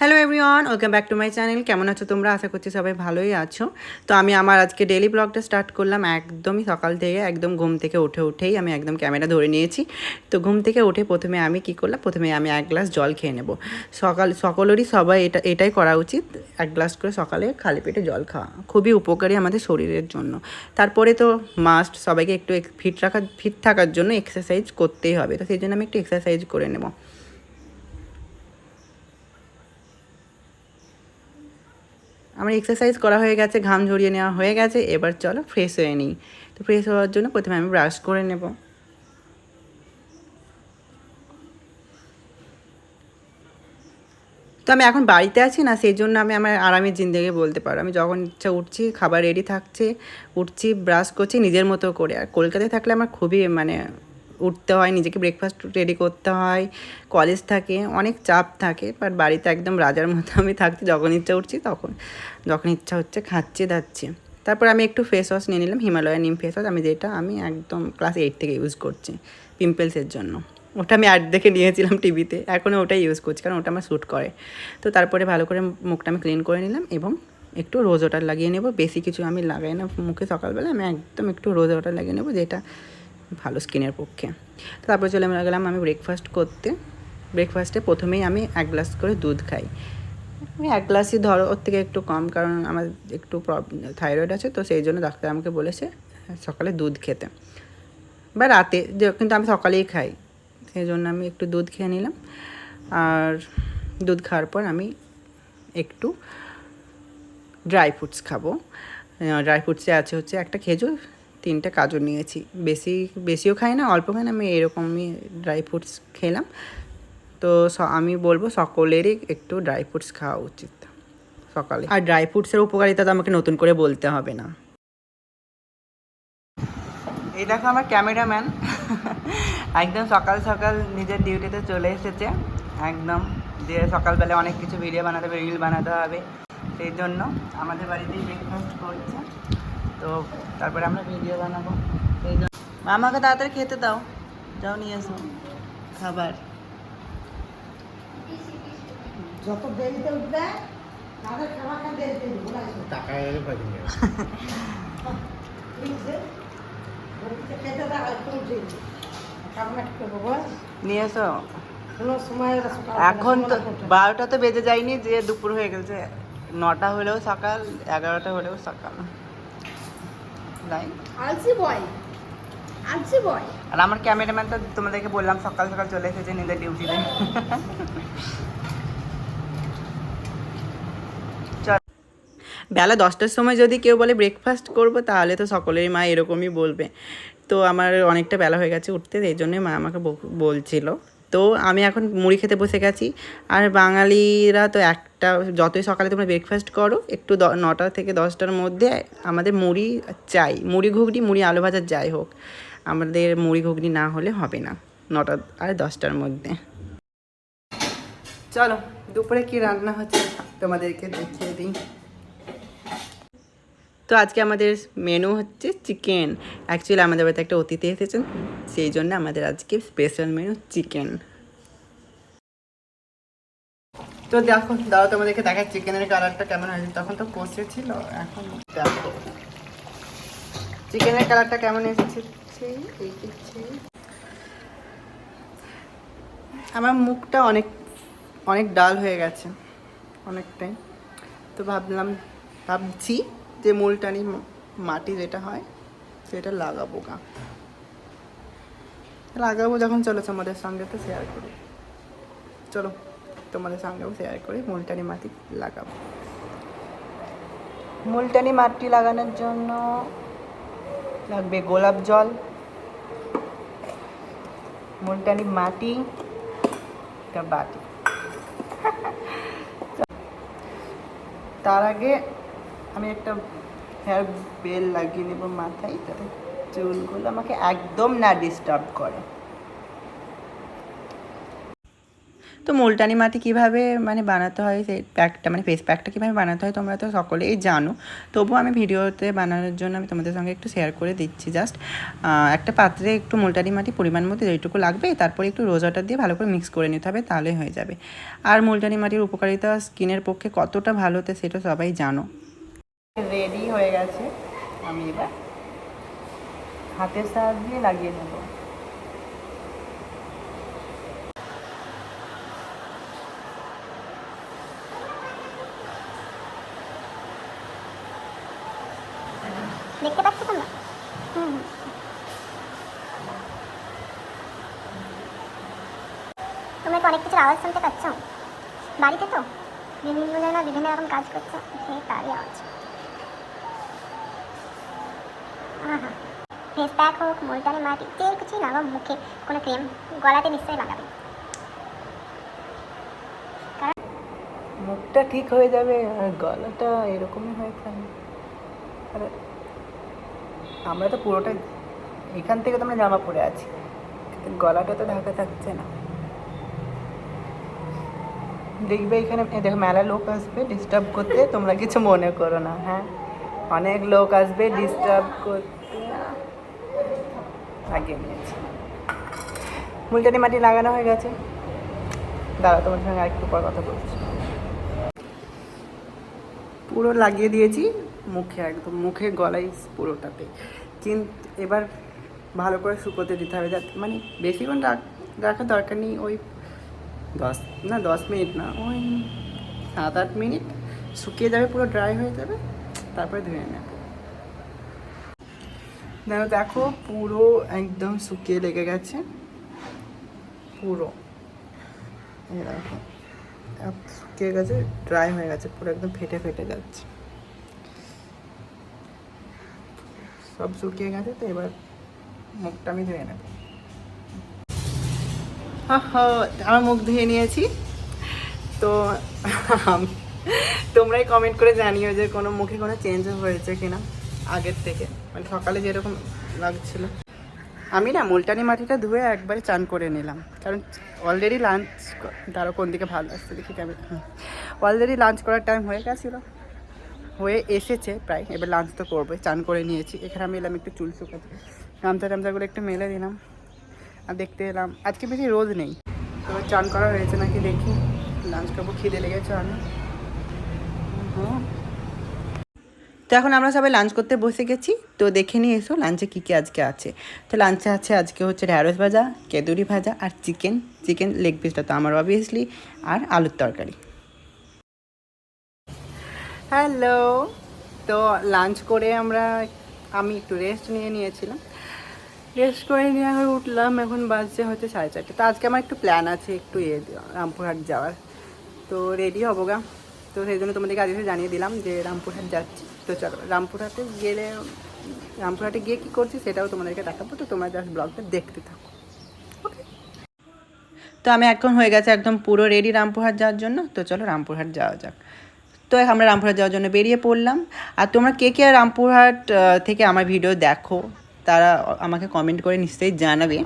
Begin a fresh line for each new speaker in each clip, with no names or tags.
Hello everyone welcome back to my channel কেমন আছো তোমরা? আশা করছি সবাই ভালোই আছো। তো আমি আমার আজকে ডেলি ব্লগটা স্টার্ট করলাম একদমই সকাল থেকে, একদম ঘুম থেকে উঠে উঠেই আমি একদম ক্যামেরা ধরে নিয়েছি। তো ঘুম থেকে উঠে প্রথমে আমি কি করলাম? প্রথমে আমি এক গ্লাস জল খেয়ে নেব। সকাল, সকলেরই সবাই এটা, এটাই করা উচিত, এক গ্লাস করে সকালে খালি পেটে জল খাওয়া। খুবই উপকারী আমাদের শরীরের জন্য। তারপরে তো মাস্ট সবাইকে একটু ফিট রাখা ফিট থাকার জন্য এক্সারসাইজ করতেই হবে। তো সেই জন্য আমি একটু এক্সারসাইজ করে নেব। আমার এক্সারসাইজ করা হয়ে গেছে, ঘাম ঝরিয়ে নেওয়া হয়ে গেছে, এবার চলো ফ্রেশ হয়ে নিই। তো ফ্রেশ হওয়ার জন্য প্রথমে আমি ব্রাশ করে নেব। তো আমি এখন বাড়িতে আছি না সেই জন্য আমি আমার আরামের জিন্দগি বলতে পারো। আমি যখন ইচ্ছা উঠছি, খাবার রেডি থাকছে, উঠছি ব্রাশ করছি, নিজের মতো করে। আর কলকাতায় থাকলে আমার খুবই মানে উঠতে হয়, নিজেকে ব্রেকফাস্ট রেডি করতে হয় কলেজ থাকে, অনেক চাপ থাকে বাট বাড়িতে একদম রাজার মতো আমি থাকছি যখন ইচ্ছা উঠছি তখন, যখন ইচ্ছা হচ্ছে খাচ্ছি, দাচ্ছি। তারপর আমি একটু ফেস ওয়াশ নিয়ে নিলাম, হিমালয়া নিম ফেস ওয়াশ আমি যেটা আমি একদম ক্লাস এইট থেকে ইউজ করছি পিম্পলসের জন্য। ওটা আমি আট দেখে নিয়েছিলাম টিভিতে এখনও ওটাই ইউজ করছি, কারণ ওটা আমার শ্যুট করে। তো তারপরে ভালো করে মুখটা আমি ক্লিন করে নিলাম এবং একটু রোজ ওয়াটার লাগিয়ে নেব, বেশি কিছু আমি লাগাই না, মুখে সকালবেলা আমি একদম একটু রোজ ওয়াটার লাগিয়ে নেব, যেটা ভালো স্কিনের পক্ষে। তারপর চলে গেলাম আমি ব্রেকফাস্ট করতে। ব্রেকফাস্টে প্রথমেই আমি এক গ্লাস করে দুধ খাই। আমি এক গ্লাসই ধরো ওর থেকে একটু কম, কারণ আমার একটু থাইরয়েড আছে, তো সেই জন্য ডাক্তার আমাকে বলেছে সকালে দুধ খেতে। বা রাতে, যে, কিন্তু আমি সকালেই খাই। সেই জন্য আমি একটু দুধ খেয়ে নিলাম। আর দুধ খাওয়ার পর আমি একটু ড্রাই ফ্রুটস খাব। ড্রাই ফ্রুটসে আছে হচ্ছে একটা খেজুর তিনটে কাজু নিয়েছি। বেশি, বেশিও খাই না, অল্প খাই না, আমি এরকমই ড্রাই ফ্রুটস খেলাম। তো আমি বলব সকলেরই একটু ড্রাই ফ্রুটস খাওয়া উচিত, সকালে। আর ড্রাই ফ্রুটসের উপকারিতা তো আমাকে নতুন করে বলতে হবে না। এই দেখো আমার ক্যামেরাম্যান একদম সকাল সকাল নিজের ডিউটিতে চলে এসেছে। একদম যে সকালবেলা অনেক কিছু ভিডিও বানাতে হবে রিল বানাতে হবে, সেই জন্য আমাদের বাড়িতেই ব্রেকফাস্ট করছে। তো তারপরে আমরা ভিডিও বানাবো। সেই জন্য আমাকে তাড়াতাড়ি খেতে দাও। যাও নিয়ে এসো খাবার।
যত দেরিতে উঠবে তাদের খাবারটা দেরিতে
টাকা এলে পারি
খেতে দাও একটু উঠে খাবার কি করব বল
নিয়ে এসো। এখন তো বারোটা তো বেজে যায়নি যে দুপুর হয়ে গেছে। নটা হলেও সকাল এগারোটা হলেও সকাল। তাই
আলসি বয় আলসি বয়
আর আমার ক্যামেরাম্যান তো তোমাদেরকে বললাম সকাল সকাল চলে এসেছে নিজের ডিউটিতে বেলা দশটার সময় যদি কেউ বলে ব্রেকফাস্ট করব তাহলে তো সকলেরই মা এরকমই বলবে। তো আমার অনেকটা বেলা হয়ে গেছে উঠতে এই জন্যই মা আমাকে বলছিল। তো আমি এখন মুড়ি খেতে বসে গেছি। আর বাঙালিরা তো একটা, যতই সকালে তোমরা ব্রেকফাস্ট করো, একটু নটা থেকে দশটার মধ্যে আমাদের মুড়ি চাই। মুড়ি ঘুগনি, মুড়ি আলু ভাজা, যাই হোক। আমাদের মুড়ি ঘুগনি না হলে হবে না, নটা আর দশটার মধ্যে। চলো, দুপুরে কি রান্না হচ্ছে তোমাদেরকে দেখিয়ে দিই। তো আজকে আমাদের মেনু হচ্ছে চিকেন অ্যাকচুয়ালি আমাদের বাড়িতে একটা অতিথি এসেছেন, সেই জন্য আমাদের আজকে স্পেশাল মেনু চিকেন তো দেখো দাও তোমাদেরকে দেখা চিকেনের কালারটা কেমন হয়েছে। তখন তো কষে ছিল, এখন দেখো। চিকেনের কালারটা কেমন এসেছে। আমার মুখটা অনেক অনেক ডাল হয়ে গেছে, অনেকটাই। তো ভাবলাম, ভাবছি যে মুলটানি মাটি যেটা হয়, সেটা লাগাবো গা। লাগাবো যখন চলো তোমাদের সঙ্গে তো শেয়ার করি। চলো, তোমাদের সঙ্গেও শেয়ার করি, মুলটানি মাটি লাগাবো। মুলটানি মাটি লাগানোর জন্য লাগবে গোলাপ জল, মুলটানি মাটি বাটি। তার আগে আমি একটা হেয়ার বেল লাগিয়ে নেব মাথায়, তাতে চুলগুলো আমাকে একদম না ডিস্টার্ব করে। তো মুলটানি মাটি কীভাবে মানে বানাতে হয়, সেই প্যাকটা মানে ফেস প্যাকটা কীভাবে বানাতে হয় তোমরা তো সকলেই জানো। তবুও আমি ভিডিওতে বানানোর জন্য আমি তোমাদের সঙ্গে একটু শেয়ার করে দিচ্ছি জাস্ট একটা পাত্রে একটু মুলটানি মাটি পরিমাণ মতো যেটুকু লাগবে, তারপরে একটু রোজ ওয়াটার দিয়ে ভালো করে মিক্স করে নিতে হবে, তাহলেই হয়ে যাবে। আর মুলটানি মাটির উপকারিতা স্কিনের পক্ষে কতটা ভালো তো সেটা সবাই জানো। রেডি হয়ে গেছে। আমি এবার হাতের সাহায্যে লাগিয়ে নেব।
দেখতে পাচ্ছ তোমরা? হুম। তোমরা তো অনেক কিছুর আওয়াজ শুনতে পাচ্ছ? বাড়িতে তো বিভিন্ন জনা বিভিন্ন রকম কাজ করছে। সে তারই আওয়াজ হ্যাঁ ফেস প্যাক হোক মুলটানি মাটি, যে কিছুই লাগাও মুখে, কোনো ক্রিম গলাতে নিশ্চয়ই লাগাবে
মুখটা ঠিক হয়ে যাবে আর গলাটা এরকমই হয়ে থাকে আরে আমরা তো পুরোটা এখান থেকে তো আমরা জামা পরে আছি। গলাটা তো ঢাকা থাকছে না। দেখবে এখানে দেখো, মেলা লোক আসবে ডিস্টার্ব করতে, তোমরা কিছু মনে করো না হ্যাঁ? অনেক লোক আসবে ডিস্টার্ব করতে। লাগিয়ে নিয়েছি মুলটানি মাটি লাগানো হয়ে গেছে। দাঁড়া তোমার সঙ্গে আরেকটু পর কথা বলছি। পুরো লাগিয়ে দিয়েছি মুখে, একদম মুখে গলায় পুরোটাতে। কিন্তু এবার ভালো করে শুকোতে দিতে হবে যাতে মানে বেশিক্ষণ রাখ রাখার দরকার নেই, ওই দশ না, দশ মিনিট না, ওই সাত আট মিনিট শুকিয়ে যাবে, পুরো ড্রাই হয়ে যাবে। তারপরে ধুয়ে নেব। দেখো দেখো, পুরো একদম শুকিয়ে লেগে গেছে। পুরো। শুকিয়ে গেছে ড্রাই হয়ে গেছে, পুরো একদম ফেটে ফেটে যাচ্ছে। সব শুকিয়ে গেছে, তো এবার মুখটা আমি ধুয়ে নেব। আমার মুখ ধুয়ে নিয়েছি। তো তোমরাই কমেন্ট করে জানিও যে কোনো মুখে কোনো চেঞ্জ হয়েছে কিনা আগের থেকে। মানে সকালে যেরকম লাগছিল। আমি না মুলটানি মাটিটা ধুয়ে একবারে চান করে নিলাম। কারণ অলরেডি লাঞ্চ তারও কোন দিকে ভালো আসছে দেখি কেমন। অলরেডি লাঞ্চ করার টাইম হয়ে গেছিল। হয়ে এসেছে প্রায়। এবার লাঞ্চ তো করবোই, চান করে নিয়েছি। এখানে আমি এলাম একটু চুল শুকাতে। গামছা টামছাগুলো একটু মেলে দিলাম। আর দেখতে এলাম, আজকে বেশি রোদ নেই। তো চান করা হয়েছে নাকি দেখি। লাঞ্চ করব, খিদে লেগেছে হুম তো এখন আমরা সবাই লাঞ্চ করতে বসে গেছি। তো দেখে নিয়ে এসো লাঞ্চে কী কী আজকে আছে। তো লাঞ্চে আছে আজকে হচ্ছে ঢ্যাঁড়স ভাজা, কেদুরি ভাজা আর চিকেন চিকেন লেগ পিসটা তো আমার অবভিয়াসলি আর আলুর তরকারি। হ্যালো তো লাঞ্চ করে আমরা, আমি একটু রেস্ট নিয়ে নিয়েছিলাম। রেস্ট করে নিয়ে উঠলাম, এখন বাজছে হচ্ছে সাড়ে চারটে। তো আজকে আমার একটু প্ল্যান আছে একটু ইয়ে রামপুরহাট যাওয়ার। তো রেডি হব গা। তো সেই জন্য তোমাদেরকে আজকে জানিয়ে দিলাম যে রামপুরহাট যাচ্ছি। তো চলো, রামপুরহাটে গেলে, রামপুরহাটে গিয়ে কী করছি সেটাও তোমাদেরকে দেখাবো। তো তোমরা জাস্ট ব্লগটা দেখতে থাকো। তো আমি এখন হয়ে গেছে একদম পুরো রেডি রামপুরহাট যাওয়ার জন্য। তো চলো রামপুরহাট যাওয়া যাক। তো আমরা রামপুরহাট যাওয়ার জন্য বেরিয়ে পড়লাম। আর তোমরা কে কে রামপুরহাট থেকে আমার ভিডিও দেখো, তারা আমাকে কমেন্ট করে নিশ্চয়ই জানাবে।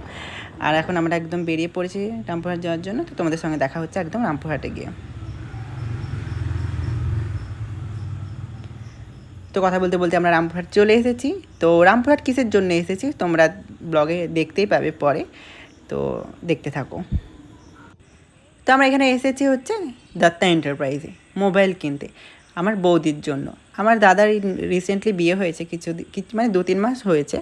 আর এখন আমরা একদম বেরিয়ে পড়েছি রামপুরহাট যাওয়ার জন্য। তো তোমাদের সঙ্গে দেখা হচ্ছে একদম রামপুরহাটে গিয়ে। তো কথা বলতে বলতে আমরা রামপুরহাট চলে এসেছি। তো রামপুরহাট কিসের জন্য এসেছি তোমরা ব্লগে দেখতেই পাবে পরে। তো দেখতে থাকো। তো আমরা এখানে এসেছি হচ্ছে দত্তা এন্টারপ্রাইজে মোবাইল কিনতে। আমার বৌদির জন্য। আমার দাদার রিসেন্টলি বিয়ে হয়েছে কিছু মানে দু তিন মাস হয়েছে।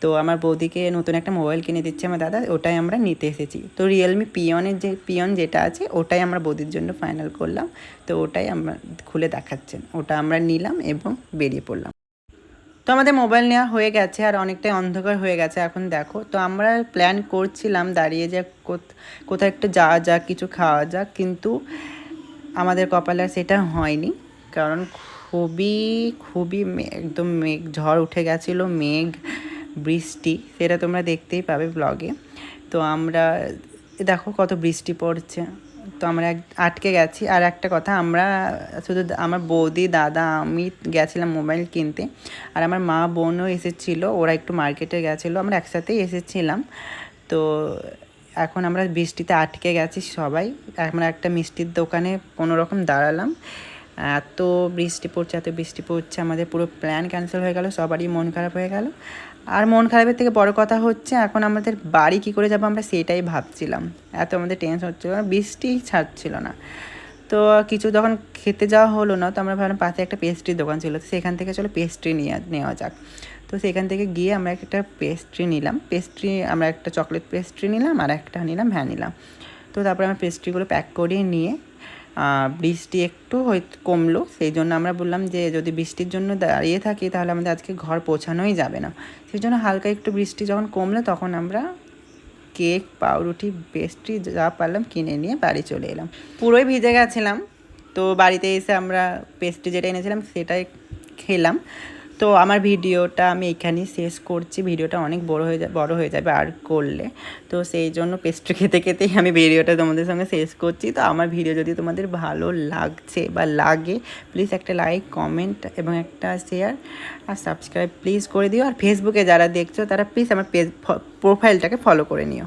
তো আমার বৌদিকে নতুন একটা মোবাইল কিনে দিচ্ছে আমার দাদা, ওটাই আমরা নিতে এসেছি। তো রিয়েলমি পিয়নের যে পিয়ন যেটা আছে, ওটাই আমরা বৌদির জন্য ফাইনাল করলাম। তো ওটাই আমরা খুলে দেখাচ্ছেন। ওটা আমরা নিলাম এবং বেরিয়ে পড়লাম। তো আমাদের মোবাইল নেওয়া হয়ে গেছে আর অনেকটাই অন্ধকার হয়ে গেছে এখন দেখো। তো আমরা প্ল্যান করছিলাম দাঁড়িয়ে যে কোথ- কোথাও একটু যাওয়া যাক, কিছু খাওয়া যাক, কিন্তু আমাদের কপালে সেটা হয়নি। কারণ খুবই খুবই একদম মেঘ, ঝড় উঠে গেছিল, মেঘ, বৃষ্টি, সেটা তোমরা দেখতেই পাবে ব্লগে তো আমরা দেখো কত বৃষ্টি পড়ছে। তো আমরা আটকে গেছি। আর একটা কথা, আমরা শুধু আমার বৌদি, দাদা, আমি গেছিলাম মোবাইল কিনতে। আর আমার মা বোনও এসেছিল, ওরা একটু মার্কেটে গেছিল, আমরা একসাথেই এসেছিলাম। তো এখন আমরা বৃষ্টিতে আটকে গেছি সবাই। আমরা একটা মিষ্টির দোকানে কোনো রকম দাঁড়ালাম। এত বৃষ্টি পড়ছে, এত বৃষ্টি পড়ছে, আমাদের পুরো প্ল্যান ক্যান্সেল হয়ে গেল, সবারই মন খারাপ হয়ে গেল। আর মন খারাপের থেকে বড় কথা হচ্ছে, এখন আমাদের বাড়ি কী করে যাব আমরা সেটাই ভাবছিলাম। এত আমাদের টেনশন হচ্ছিল না, বৃষ্টি ছাড়ছিল না। তো কিছু যখন খেতে যাওয়া হলো না, তো আমরা ভাবলাম পাশে একটা পেস্ট্রির দোকান ছিল, তো সেখান থেকে চলো পেস্ট্রি নিয়ে নেওয়া যাক। তো সেখান থেকে গিয়ে আমরা একটা পেস্ট্রি নিলাম পেস্ট্রি আমরা একটা চকলেট পেস্ট্রি নিলাম, আর একটা নিলাম ভ্যানিলা তো তারপরে আমরা পেস্ট্রিগুলো প্যাক করিয়ে নিয়ে বৃষ্টি একটু হয়তো কমলো, সেই জন্য আমরা বললাম যে যদি বৃষ্টির জন্য দাঁড়িয়ে থাকি তাহলে আমাদের আজকে ঘর পৌঁছানোই যাবে না। সেই জন্য হালকা একটু বৃষ্টি যখন কমলো তখন আমরা কেক, পাউরুটি, পেস্ট্রি যা পারলাম কিনে নিয়ে বাড়ি চলে এলাম। পুরোই ভিজে গেছিলাম, তো বাড়িতে এসে আমরা পেস্ট্রি যেটা এনেছিলাম সেটাই খেলাম। তো আমার ভিডিওটা আমি এখানেই শেষ করছি। ভিডিওটা অনেক বড় হয়ে যাবে বড় হয়ে যাবে আর করলে। তো সেই জন্য পেস্ট্রি খেতে খেতেই আমি ভিডিওটা তোমাদের সঙ্গে শেষ করছি। তো আমার ভিডিও যদি তোমাদের ভালো লাগছে বা লাগে প্লিজ একটা লাইক কমেন্ট এবং একটা শেয়ার আর সাবস্ক্রাইব প্লিজ করে দিও। আর ফেসবুকে যারা দেখছ তারা প্লিজ আমার পেজ প্রোফাইলটাকে ফলো করে নিও।